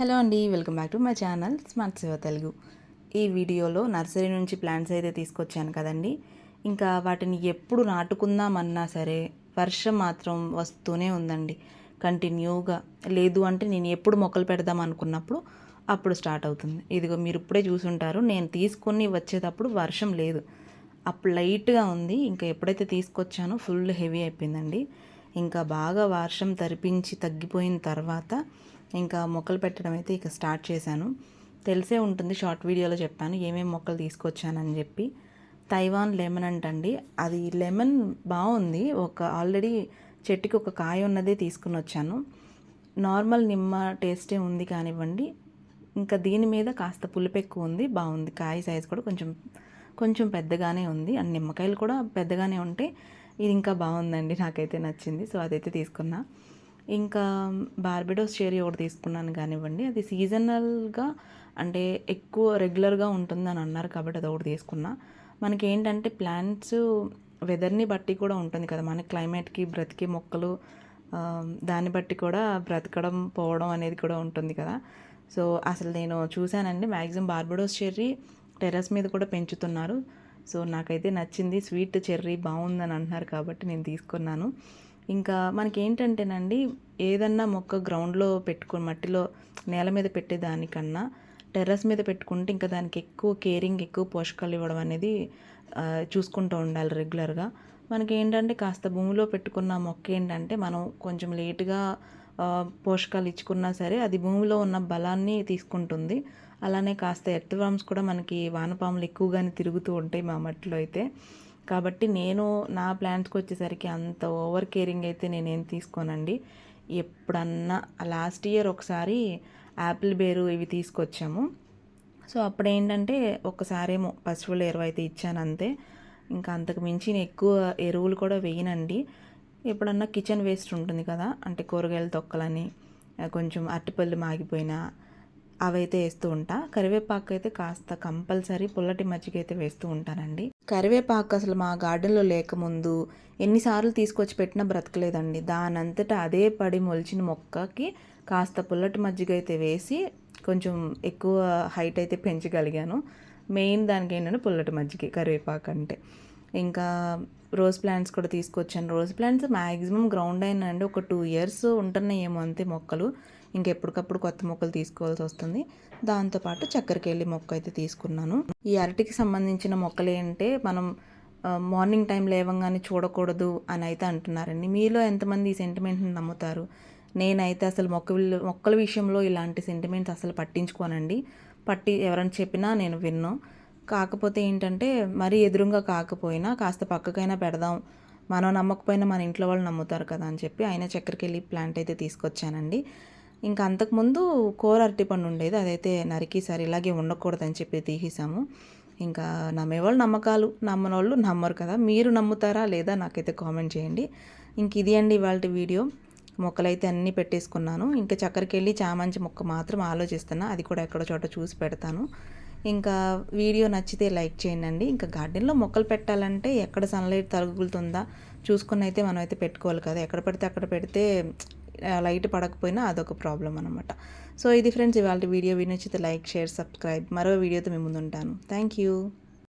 Hello అండి welcome back to my channel smart Seva Telugu. ఈ వీడియోలో నర్సరీ నుంచి ప్లాంట్స్ అయితే తీసుకొచ్చాను కదండి. ఇంకా వాటిని ఎప్పుడు నాటుకుందామన్నా సరే వర్షం మాత్రం వస్తూనే ఉందండి. కంటిన్యూగా లేదు అంటే నేను ఎప్పుడు మొక్కలు పెడదాం అనుకున్నప్పుడు అప్పుడు స్టార్ట్ అవుతుంది. ఇదిగో మీరు ఇప్పుడే చూసుంటారు నేను తీసుకొని వచ్చేటప్పుడు వర్షం లేదు. అప్పుడు లైట్గా ఉంది ఇంకా ఎప్పుడైతే తీసుకొచ్చానో ఫుల్ హెవీ అయిపోయిందండి. ఇంకా బాగా వర్షం తరిపించి తగ్గిపోయిన తర్వాత ఇంకా మొక్కలు పెట్టడం అయితే ఇక స్టార్ట్ చేశాను. తెలిసే ఉంటుంది షార్ట్ వీడియోలో చెప్పాను ఏమేమి మొక్కలు తీసుకొచ్చానని చెప్పి. తైవాన్ లెమన్ అంటండి. అది లెమన్ బాగుంది. ఒక ఆల్రెడీ చెట్టుకి ఒక కాయ ఉన్నదే తీసుకుని వచ్చాను. నార్మల్ నిమ్మ టేస్టే ఉంది కానివ్వండి. ఇంకా దీని మీద కాస్త పులుపు ఎక్కువ ఉంది బాగుంది. కాయ సైజ్ కూడా కొంచెం కొంచెం పెద్దగానే ఉంది. అండ్ నిమ్మకాయలు కూడా పెద్దగానే ఉంటే ఇది ఇంకా బాగుందండి నాకైతే నచ్చింది. సో అదైతే తీసుకున్నా. ఇంకా బార్బిడోస్ చేరీ ఒకటి తీసుకున్నాను కానివ్వండి. అది సీజనల్గా అంటే ఎక్కువ రెగ్యులర్గా ఉంటుందని అన్నారు కాబట్టి అది ఒకటి తీసుకున్నా. మనకి ఏంటంటే ప్లాంట్స్ వెదర్ని బట్టి కూడా ఉంటుంది కదా. మన క్లైమేట్కి బ్రతికే మొక్కలు దాన్ని బట్టి కూడా బ్రతకడం పోవడం అనేది కూడా ఉంటుంది కదా. సో అసలు నేను చూశానండి. మ్యాక్సిమం బార్బడోస్ చెర్రీ టెర్రస్ మీద కూడా పెంచుతున్నారు. సో నాకైతే నచ్చింది. స్వీట్ చెర్రీ బాగుందని అంటున్నారు కాబట్టి నేను తీసుకున్నాను. ఇంకా మనకి ఏంటంటేనండి ఏదన్నా మొక్క గ్రౌండ్లో పెట్టుకుని మట్టిలో నేల మీద పెట్టేదానికన్నా టెర్రస్ మీద పెట్టుకుంటే ఇంకా దానికి ఎక్కువ కేరింగ్ ఎక్కువ పోషకాలు ఇవ్వడం అనేది చూసుకుంటూ ఉండాలి రెగ్యులర్గా. మనకి ఏంటంటే కాస్త భూమిలో పెట్టుకున్న మొక్క ఏంటంటే మనం కొంచెం లేటుగా పోషకాలు ఇచ్చుకున్నా సరే అది భూమిలో ఉన్న బలాన్ని తీసుకుంటుంది. అలానే కాస్త ఎర్త్ కూడా మనకి వానపాములు ఎక్కువగానే తిరుగుతూ ఉంటాయి మా మట్టిలో అయితే. కాబట్టి నేను నా ప్లాంట్స్కి వచ్చేసరికి అంత ఓవర్ కేరింగ్ అయితే నేనేం తీసుకోనండి. ఎప్పుడన్నా లాస్ట్ ఇయర్ ఒకసారి యాపిల్ బేరు ఇవి తీసుకొచ్చాము. సో అప్పుడు ఏంటంటే ఒకసారేమో పశువుల ఎరువు అయితే ఇచ్చాను అంతే ఇంకా అంతకు మించి నేను ఎక్కువ ఎరువులు కూడా వేయనండి. ఎప్పుడన్నా కిచెన్ వేస్ట్ ఉంటుంది కదా అంటే కూరగాయల తొక్కలని కొంచెం అరటిపళ్ళు మాగిపోయినా అవైతే వేస్తూ ఉంటా. కరివేపాకు అయితే కాస్త కంపల్సరీ పుల్లటి మజ్జిగ అయితే వేస్తూ ఉంటానండి. కరివేపాకు అసలు మా గార్డెన్లో లేకముందు ఎన్నిసార్లు తీసుకొచ్చి పెట్టినా బ్రతకలేదండి. దానంతటా అదే పడి మొలిచిన మొక్కకి కాస్త పుల్లటి మజ్జిగ అయితే వేసి కొంచెం ఎక్కువ హైట్ అయితే పెంచగలిగాను. మెయిన్ దానికి ఏంటంటే పుల్లటి మజ్జిగ కరివేపాకు అంటే. ఇంకా రోజ్ ప్లాంట్స్ కూడా తీసుకొచ్చాను. రోజ్ ప్లాంట్స్ మ్యాక్సిమం గ్రౌండ్ అయినండి ఒక టూ ఇయర్స్ ఉంటున్నాయి ఏమో అంతే మొక్కలు. ఇంకెప్పటికప్పుడు కొత్త మొక్కలు తీసుకోవాల్సి వస్తుంది. దాంతోపాటు చక్కెరకెళ్ళి మొక్క అయితే తీసుకున్నాను. ఈ అరటికి సంబంధించిన మొక్కలు ఏంటంటే మనం మార్నింగ్ టైం లేవంగానే చూడకూడదు అని అయితే అంటున్నారండి. మీలో ఎంతమంది ఈ సెంటిమెంట్ని నమ్ముతారు? నేనైతే అసలు మొక్క మొక్కల విషయంలో ఇలాంటి సెంటిమెంట్స్ అసలు పట్టించుకోనండి. పట్టి ఎవరైనా చెప్పినా నేను విన్ను. కాకపోతే ఏంటంటే మరీ ఎదురుగా కాకపోయినా కాస్త పక్కకైనా పెడదాం. మనం నమ్మకపోయినా మన ఇంట్లో వాళ్ళు నమ్ముతారు కదా అని చెప్పి ఆయన చక్కెరకెళ్ళి ప్లాంట్ అయితే తీసుకొచ్చానండి. ఇంకా అంతకుముందు కూర అరటిపండు ఉండేది అదైతే నరికి ఇలాగే ఉండకూడదని చెప్పి తీసేసాము. ఇంకా నమ్మేవాళ్ళు నమ్మకాలు నమ్మని వాళ్ళు నమ్మరు కదా. మీరు నమ్ముతారా లేదా నాకైతే కామెంట్ చేయండి. ఇంక ఇది అండి ఇవాళ వీడియో. మొక్కలైతే అన్నీ పెట్టేసుకున్నాను. ఇంకా చక్కెరకెళ్ళి చామంచి మొక్క మాత్రం ఆలోచిస్తున్నా. అది కూడా ఎక్కడో చోట చూసి పెడతాను. ఇంకా వీడియో నచ్చితే లైక్ చేయండి ఇంకా గార్డెన్లో మొక్కలు పెట్టాలంటే ఎక్కడ సన్లైట్ తగులుతుందా చూసుకుని అయితే మనం అయితే పెట్టుకోవాలి కదా. ఎక్కడ పెడితే అక్కడ పెడితే లైట్ పడకపోయినా అదొక ప్రాబ్లం అనమాట సో ఇది ఫ్రెండ్స్ ఇవాళ వీడియో. వినొచ్చితే లైక్ షేర్ సబ్స్క్రైబ్. మరో వీడియోతో మేము ముందుంటాను. Thank you.